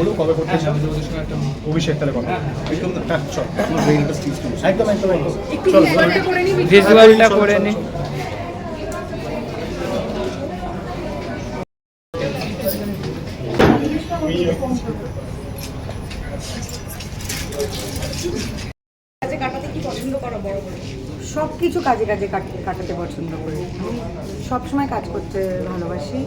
বলো কবে করতে চাও অভিষেক তাহলে কথা হ্যাঁ চল। একদম একদম একদম। চলো ভিজুয়ালটা করে নি। সব কিছু কাজে কাজে কাটাতে পছন্দ করি। সবসময় কাজ করতে ভালোবাসি।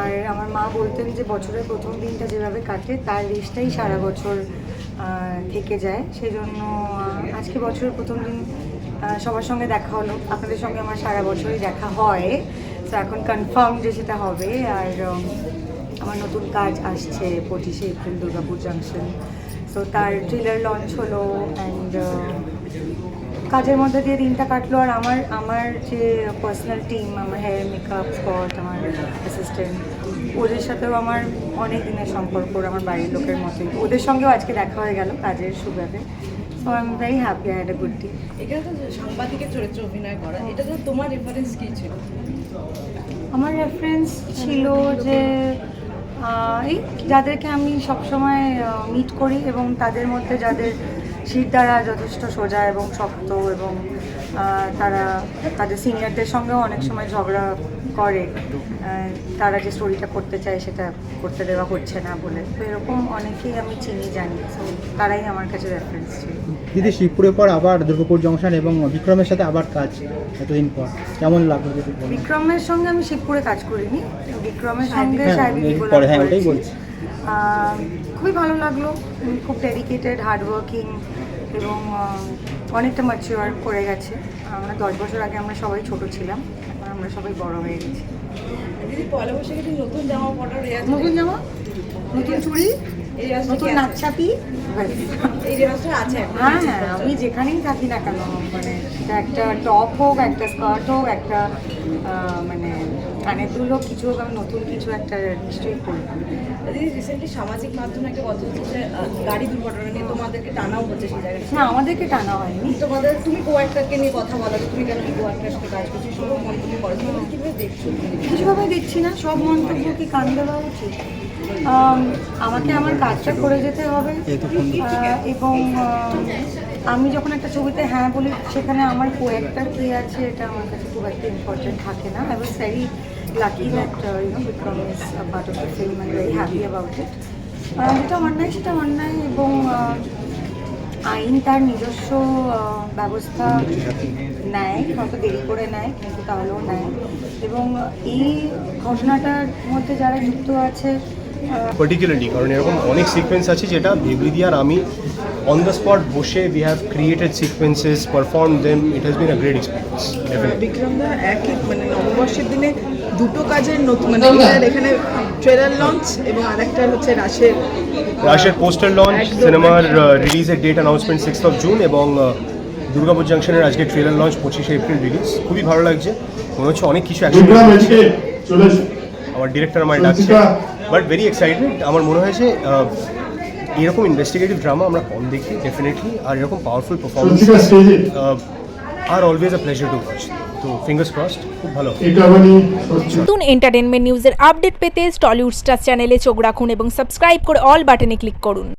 আর আমার মা বলতেন যে বছরের প্রথম দিনটা যেভাবে কাটে, তার রেশটাই সারা বছর থেকে যায়। সেই জন্য আজকে বছরের প্রথম দিন সবার সঙ্গে দেখা হলো। আপনাদের সঙ্গে আমার সারা বছরই দেখা হয়। তো এখন কনফার্ম যে সেটা হবে। আর আমার নতুন কাজ আসছে পঁচিশে এপ্রিল দুর্গাপুর জাংশন সো তার ট্রেলার লঞ্চ হলো অ্যান্ড কাজের মধ্যে দিয়ে দিনটা কাটলো আর আমার আমার যে পার্সোনাল টিম আমার হেয়ার মেকআপ স্পট আমার অ্যাসিস্ট্যান্ট ওদের সাথেও আমার অনেক দিনের সম্পর্ক আমার বাড়ির লোকের মতোই। ওদের সঙ্গেও আজকে দেখা হয়ে গেল কাজের সুবাদে। So I am very happy I had a good day এখানে তো সাংবাদিকের চরিত্র অভিনয় করা এটা তো তোমার রেফারেন্স কি ছিল? আমার রেফারেন্স ছিল যে এই যাদেরকে আমি সবসময় মিট করি এবং তাদের মধ্যে যাদের শীত দ্বারা যথেষ্ট সোজা এবং শক্ত এবং তারা তাদের সিনিয়রদের সঙ্গেও অনেক সময় ঝগড়া করে। তারা যে স্টোরিটা করতে চায় সেটা করতে দেওয়া হচ্ছে না বলে। তো এরকম অনেকেই আমি চিনি জানি। তো তারাই আমার কাছে রেফারেন্স ছিল। দিদি শিবপুরের পর আবার দুর্গাপুর জংশন এবং বিক্রমের সাথে আবার কাজ এতদিন পর। কেমন লাগল যদি বিক্রমের সঙ্গে আমি শিবপুরে কাজ করিনি। বিক্রমের সঙ্গে হ্যাঁ, খুবই ভালো লাগল। খুব ডেডিকেটেড হার্ডওয়ার্কিং এবং অনেকটা ম্যাচিওর করে গেছে। আমরা দশ বছর আগে আমরা সবাই ছোট ছিলাম এখন আমরা সবাই বড় হয়ে গেছি। পয়লা বৈশাখে নতুন জামা নতুন জামা? নতুন চুড়ি? নতুন এখন হ্যাঁ হ্যাঁ আমি যেখানেই থাকি না কেন মানে একটা টপ হোক একটা স্কার্ট হোক একটা মানে কানের দুল কিছু হোক আমি নতুন কিছু একটা নিশ্চয়ই করব। দিদি রিসেন্টলি সামাজিক মাধ্যমে একটা কথা হচ্ছে যে গাড়ি দুর্ঘটনা নিয়ে তোমাদেরকে টানাও হচ্ছে সেই জায়গায়। না আমাদেরকে টানা হয়নি। তোমাদের তুমি কো অ্যাক্টরকে নিয়ে কথা বলো তুমি কেন কো অ্যাক্টরের সাথে কাজ করছ সব মন্তব্য করো। তুমি কীভাবে দেখছ? কিছুভাবে দেখছি না সব মন্তব্য কি কান দেওয়া উচিত? আমাকে আমার কাজটা করে যেতে হবে এবং আমি যখন একটা ছবিতে হ্যাঁ বলি, সেখানে আমার কোয়েক্টার কে আছে, এটা আমার কাছে খুব একটা ইম্পর্টেন্ট থাকে না। I was very lucky that you know Vikram is part of the film I very happy about it যেটা অন্যায়, সেটা অন্যায় এবং আইন তার নিজস্ব ব্যবস্থা নেয়, হয়তো দেরি করে নেয়, কিন্তু তাহলেও নেয়। এবং এই ঘটনাটার মধ্যে যারা যুক্ত আছে পার্টিকুলারলি কারণ এরকম অনেক সিকোয়েন্স আছে যেটা বিবৃতি আর আমি অন দ্য স্পট বসে we have created sequences perform them it has been a great experience বিক্রমদা একই মানে নববর্ষের দিনে দুটো কাজের নতুন মানে এখানে ট্রেলার লঞ্চ এবং আরেকটা হচ্ছে রাশের রাশের পোস্টার লঞ্চ সিনেমার রিলিজের date announcement sixth of June এবং দুর্গাপুর জাংশনের আজকে ট্রেলার লঞ্চ পঁচিশে এপ্রিল রিলিজ খুবই ভালো লাগছে। মনে হচ্ছে অনেক কিছু বিক্রম। আমার ডিরেক্টর আমায় ডাকছে। বাট ভেরি এক্সাইটেড আমার মনে হয়েছে এরকম ইনভেস্টিগেটিভ ড্রামা আমরা কম দেখি ডেফিনেটলি আর এরকম powerful performance R always a pleasure to watch তো ফিঙ্গার্স ক্রসড খুব ভালো মানে নতুন এন্টারটেনমেন্ট নিউজের আপডেট পেতে টলিউড স্টার চ্যানেলে চোখ রাখুন এবং সাবস্ক্রাইব করে অল বাটনে ক্লিক করুন।